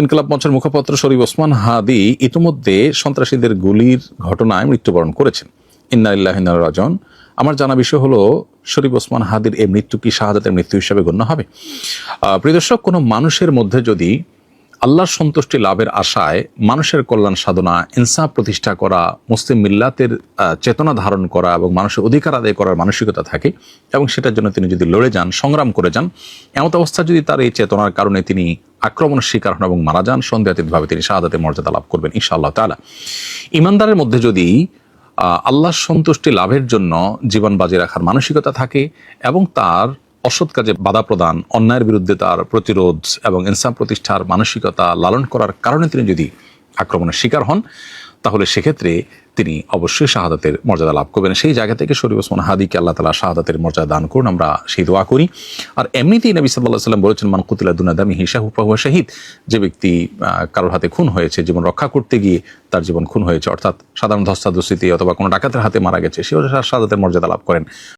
ইনকলাব মঞ্চের মুখপাত্র শরীফ ওসমান হাদি ইতিমধ্যে সন্ত্রাসীদের গুলির ঘটনায় মৃত্যুবরণ করেছেন। ইন্নাইল্লাহ রাজন আমার জানা বিষয় হলো শরীফ ওসমান হাদির এই মৃত্যু কি শাহাদাতের মৃত্যু হিসাবে গণ্য হবে? আহ, প্রিয় কোনো মানুষের মধ্যে যদি আল্লাহর সন্তুষ্টি লাভের আশায় মানুষের কল্যাণ সাধনা ইনসাফ প্রতিষ্ঠা করা মুসলিম মিল্লাতের চেতনা ধারণ করা এবং মানুষের অধিকার আদায় করার মানসিকতা থাকে এবং সেটার জন্য তিনি যদি লড়ে যান সংগ্রাম করে যান এমত অবস্থা যদি তার এই চেতনার কারণে তিনি আক্রমণের শিকার হন এবং মারা যান। সন্দেহাতীতভাবে তিনি শাহাদাতের মর্যাদা লাভ করবেন ইনশাআল্লাহ তালা ইমানদারের মধ্যে যদি আল্লাহর সন্তুষ্টি লাভের জন্য জীবন বাজি রাখার মানসিকতা থাকে এবং তার অসৎ কাজে বাধা প্রদান, অন্যায়ের বিরুদ্ধে তার প্রতিরোধ এবং ইনসাম প্রতিষ্ঠার মানসিকতা লালন করার কারণে তিনি যদি আক্রমণের শিকার হন তাহলে সেক্ষেত্রে তিনি অবশ্যই শাহাদাতের মর্যাদা লাভ করবেন। সেই জায়গা থেকে শরীফ ওসমান হাদিকে আল্লাহ তালা শাহাদাতের মর্যাদা দান করুন, আমরা সেই দোয়া করি। আর এমনিতেই নবী সাল্লাহ সাল্লাম বলেছেন, মান কুতিলা দুনাদামি হিসাহু পাহুয়া শাহিদ। যে ব্যক্তি কারোর হাতে খুন হয়েছে, জীবন রক্ষা করতে গিয়ে তার জীবন খুন হয়েছে, অর্থাৎ সাধারণ ধস্তাধস্তিতে অথবা কোনো ডাকাতের হাতে মারা গেছে, সেও শাহাদাতের মর্যাদা লাভ করেন।